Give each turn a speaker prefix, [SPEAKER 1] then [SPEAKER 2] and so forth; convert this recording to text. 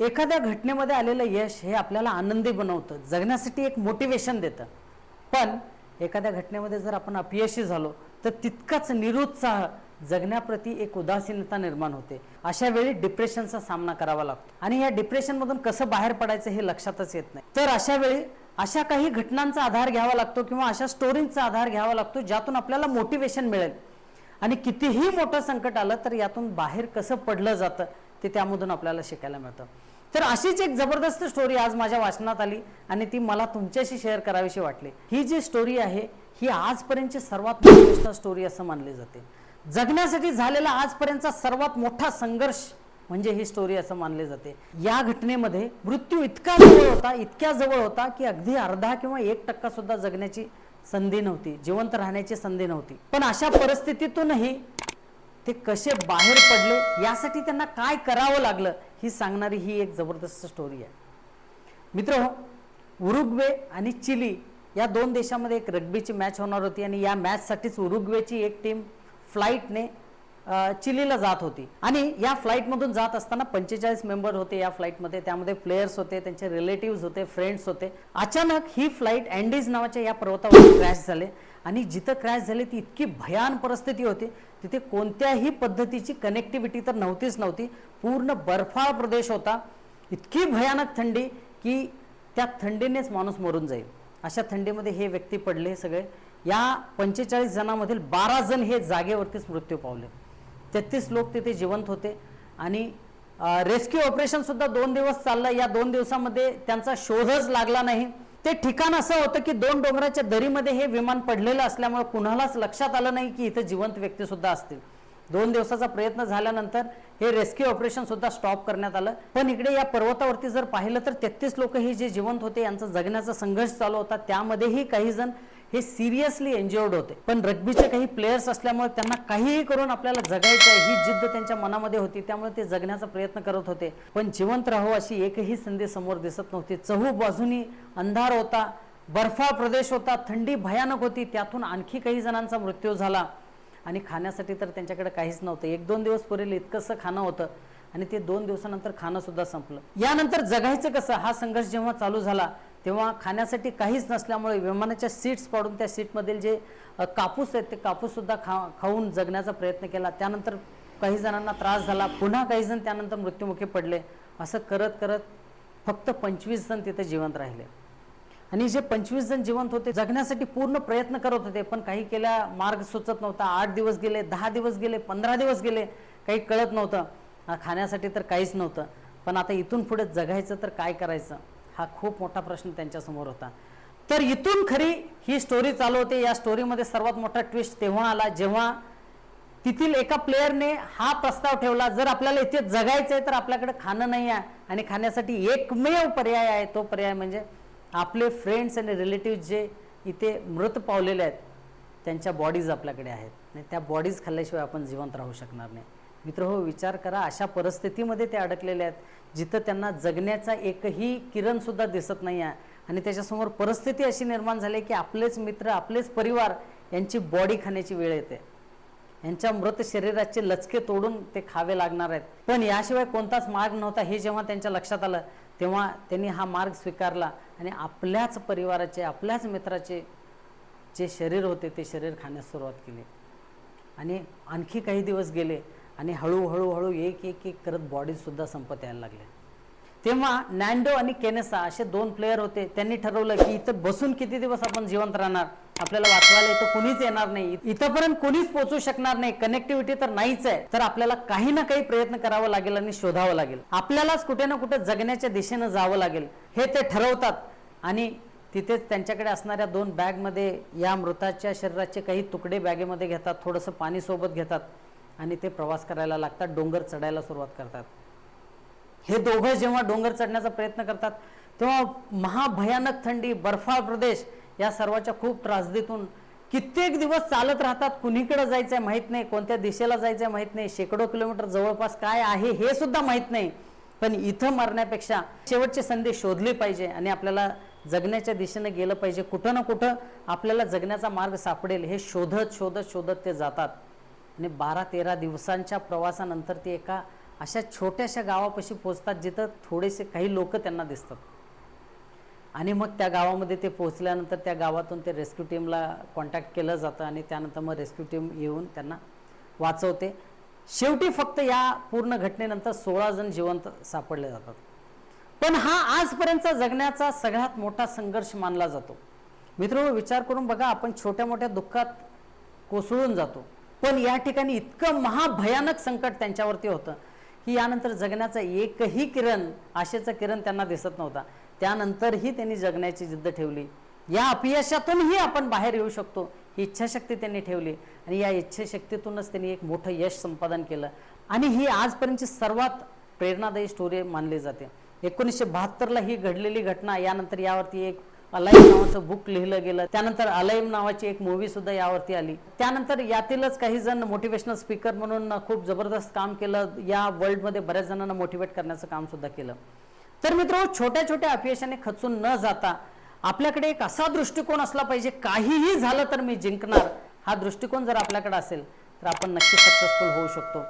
[SPEAKER 1] एखाद्या घटनेमध्ये आलेलं यश हे आपल्याला आनंदी बनवतं जगण्यासाठी एक मोटिवेशन देतं. पण एखाद्या घटनेमध्ये जर आपण अपयशी झालो तर तितकाच निरुत्साह जगण्याप्रती एक उदासीनता निर्माण होते. अशा वेळी डिप्रेशनचा सामना करावा लागतो. आणि या डिप्रेशनमधून कसं बाहेर पडायचं हे लक्षातच येत नाही. तर अशा वेळी अशा काही घटनांचा आधार घ्यावा लागतो किंवा अशा स्टोरींचा आधार घ्यावा लागतो ज्यातून आपल्याला मोटिवेशन मिळेल. आणि कितीही मोठं संकट आलं तर यातून बाहेर कसं पडलं जातं ते त्यामधून आपल्याला शिकायला मिळतं. तर अशीच एक जबरदस्त स्टोरी आज माझ्या वाचनात आली आणि ती मला तुमच्याशी शेअर करावीशी वाटली. ही जी स्टोरी आहे ही आजपर्यंतची सर्वात मोटिवेशनल स्टोरी असं मानली जाते. जगण्यासाठी झालेला आजपर्यंतचा सर्वात मोठा संघर्ष म्हणजे ही स्टोरी असं मानली जाते. या घटनेमध्ये मृत्यू इतका जवळ होता इतक्या जवळ होता की अगदी अर्धा किंवा एक टक्का सुद्धा जगण्याची संधी नव्हती जिवंत राहण्याची संधी नव्हती. पण अशा परिस्थितीतूनही ते कसे बाहेर पडले यासाठी त्यांना काय करावं लागलं ही सांगणारी ही एक जबरदस्त स्टोरी आहे. मित्र उरुग्वे आणि चिली या दोन देशामध्ये एक रग्बीची मॅच होणार होती आणि या मॅचसाठीच उरुग्वेची एक टीम फ्लाईटने चिलीला जात होती. आणि या फ्लाईटमधून जात असताना पंचेचाळीस मेंबर होते या फ्लाईटमध्ये त्यामध्ये प्लेयर्स होते त्यांचे रिलेटिव्ह होते फ्रेंड्स होते. अचानक ही फ्लाईट अँडीज नावाच्या या पर्वतावर क्रॅश झाले. आणि जिथं क्रॅश झाले ती इतकी भयान परिस्थिती होती. तिथे कोणत्याही पद्धतीची कनेक्टिव्हिटी तर नव्हतीच नव्हती. पूर्ण बर्फाळ प्रदेश होता. इतकी भयानक थंडी की त्या थंडीनेच माणूस मरून जाईल. अशा थंडीमध्ये हे व्यक्ती पडले सगळे. या पंचेचाळीस जणांमधील बारा जण हे जागेवरतीच मृत्यू पावले. तेहतीस लोक तिथे जिवंत होते. आणि रेस्क्यू ऑपरेशनसुद्धा दोन दिवस चाललं. या दोन दिवसामध्ये त्यांचा शोधच लागला नाही. ते ठिकाण असं होतं की दोन डोंगराच्या दरीमध्ये हे विमान पडलेलं असल्यामुळे कुणालाच लक्षात आलं नाही की इथं जिवंत व्यक्ती सुद्धा असतील. दोन दिवसाचा प्रयत्न झाल्यानंतर हे रेस्क्यू ऑपरेशन सुद्धा स्टॉप करण्यात आलं. पण इकडे या पर्वतावरती जर पाहिलं तर तेहतीस लोक हे जे जिवंत होते यांचा जगण्याचा संघर्ष चालू होता. त्यामध्येही काही जण हे सिरियसली एन्जॉर्ड होते. पण रग्बीचे काही प्लेयर्स असल्यामुळे त्यांना काहीही करून आपल्याला जगायचं आहे ही जिद्द त्यांच्या मनामध्ये होती. त्यामुळे ते जगण्याचा प्रयत्न करत होते. पण जिवंत राहू अशी एकही संधी समोर दिसत नव्हती. चहू बाजूनी अंधार होता बर्फाळ प्रदेश होता थंडी भयानक होती. त्यातून आणखी काही जणांचा मृत्यू झाला. आणि खाण्यासाठी तर त्यांच्याकडे काहीच नव्हतं. एक दोन दिवस पुरेल इतकंसं खाणं होतं. आणि ते दोन दिवसानंतर खाणं सुद्धा संपलं. यानंतर जगायचं कसं? हा संघर्ष जेव्हा चालू झाला तेव्हा खाण्यासाठी काहीच नसल्यामुळे विमानाच्या सीट्स पाडून त्या सीटमधील जे कापूस आहेत ते कापूससुद्धा खा खाऊन जगण्याचा प्रयत्न केला. त्यानंतर काही जणांना त्रास झाला. पुन्हा काही जण त्यानंतर मृत्युमुखी पडले. असं करत करत फक्त पंचवीस जण तिथे जिवंत राहिले. आणि जे पंचवीस जण जिवंत होते जगण्यासाठी पूर्ण प्रयत्न करत होते पण काही केल्या मार्ग सुचत नव्हता. आठ दिवस गेले दहा दिवस गेले पंधरा दिवस गेले काही कळत नव्हतं. खाण्यासाठी तर काहीच नव्हतं. पण आता इथून पुढे जगायचं तर काय करायचं? हा खूप मोठा प्रश्न त्यांच्यासमोर होता. तर इथून खरी ही स्टोरी चालू होते. या स्टोरीमध्ये सर्वात मोठा ट्विस्ट तेव्हा आला जेव्हा तिथील एका प्लेयरने हा प्रस्ताव ठेवला जर आपल्याला इथे जगायचं आहे तर आपल्याकडे खाणं नाही आहे आणि खाण्यासाठी एकमेव पर्याय आहे तो पर्याय म्हणजे आपले फ्रेंड्स आणि रिलेटिव्ह जे इथे मृत पावलेले आहेत त्यांच्या बॉडीज आपल्याकडे आहेत. आणि त्या बॉडीज खाल्ल्याशिवाय आपण जिवंत राहू शकणार नाही. मित्र हो विचार करा अशा परिस्थितीमध्ये ते अडकलेले आहेत जिथं त्यांना जगण्याचा एकही किरणसुद्धा दिसत नाही आहे. आणि त्याच्यासमोर परिस्थिती अशी निर्माण झाली की आपलेच मित्र आपलेच परिवार यांची बॉडी खाण्याची वेळ येते. यांच्या मृत शरीराचे लचके तोडून ते खावे लागणार आहेत. पण याशिवाय कोणताच मार्ग नव्हता हे जेव्हा त्यांच्या लक्षात आलं तेव्हा त्यांनी हा मार्ग स्वीकारला. आणि आपल्याच परिवाराचे आपल्याच मित्राचे जे शरीर होते ते शरीर खाण्यास सुरुवात केली. आणि आणखी काही दिवस गेले आणि हळूहळू हळू एक एक एक करत बॉडीजसुद्धा संपत यायला लागल्या तेव्हा नॅन्डो आणि केनेसा असे दोन प्लेयर होते. त्यांनी ठरवलं की इथं बसून किती दिवस आपण जिवंत राहणार? आपल्याला वाचवायला इथं कुणीच येणार नाही. इथंपर्यंत कुणीच पोहोचू शकणार नाही. कनेक्टिव्हिटी तर नाहीच आहे. तर आपल्याला काही ना काही प्रयत्न करावा लागेल आणि शोधावं लागेल. आपल्यालाच कुठे ना कुठे जगण्याच्या दिशेनं जावं लागेल. हे ते ठरवतात. आणि तिथेच त्यांच्याकडे असणाऱ्या दोन बॅगमध्ये या मृताच्या शरीराचे काही तुकडे बॅगेमध्ये घेतात. थोडंसं पाणी सोबत घेतात. आणि ते प्रवास करायला लागतात डोंगर चढायला सुरुवात करतात. हे दोघं जेव्हा डोंगर चढण्याचा प्रयत्न करतात तेव्हा महाभयानक थंडी बर्फाळ प्रदेश या सर्वाच्या खूप त्रासदीतून कित्येक दिवस चालत राहतात. कुणीकडे जायचंय माहीत नाही कोणत्या दिशेला जायचंय माहीत नाही शेकडो किलोमीटर जवळपास काय आहे हे सुद्धा माहीत नाही. पण इथं मरण्यापेक्षा शेवटची संधी शोधली पाहिजे आणि आपल्याला जगण्याच्या दिशेने गेलं पाहिजे. कुठं ना कुठं आपल्याला जगण्याचा मार्ग सापडेल. हे शोधत शोधत शोधत ते जातात. आणि बारा तेरा दिवसांच्या प्रवासानंतर ते एका अशा छोट्याशा गावापाशी पोचतात जिथं थोडेसे काही लोक त्यांना दिसतात. आणि मग त्या गावामध्ये ते पोहोचल्यानंतर त्या गावातून ते रेस्क्यू टीमला कॉन्टॅक्ट केलं जातं आणि त्यानंतर मग रेस्क्यू टीम येऊन त्यांना वाचवते. शेवटी फक्त या पूर्ण घटनेनंतर सोळा जण जिवंत सापडले जातात. पण हा आजपर्यंतचा जगण्याचा सगळ्यात मोठा संघर्ष मानला जातो. मित्र विचार करून बघा आपण छोट्या मोठ्या दुःखात कोसळून जातो. पण या ठिकाणी इतकं महाभयानक संकट त्यांच्यावरती होतं की यानंतर जगण्याचा एकही किरण आशेचा किरण त्यांना दिसत नव्हता. त्यानंतरही त्यांनी जगण्याची जिद्द ठेवली. या अपयशातूनही आपण बाहेर येऊ शकतो ही इच्छाशक्ती त्यांनी ठेवली आणि या इच्छाशक्तीतूनच त्यांनी एक मोठं यश संपादन केलं. आणि ही आजपर्यंतची सर्वात प्रेरणादायी स्टोरी मानली जाते. एकोणीसशे बहात्तरला ही घडलेली घटना यानंतर यावरती एक अलाईम नावाचं बुक लिहिलं गेलं. त्यानंतर अलाईम नावाची एक मूवी सुद्धा यावरती आली. त्यानंतर यातीलच काही जण मोटिवेशनल स्पीकर म्हणून खूप जबरदस्त काम केलं. या वर्ल्डमध्ये बऱ्याच जणांना मोटिवेट करण्याचं काम सुद्धा केलं. तर मित्र छोट्या छोट्या अपयशाने खचून न जाता आपल्याकडे एक असा दृष्टिकोन असला पाहिजे काहीही झालं तर मी जिंकणार हा दृष्टिकोन जर आपल्याकडे असेल तर आपण नक्की सक्सेसफुल होऊ शकतो.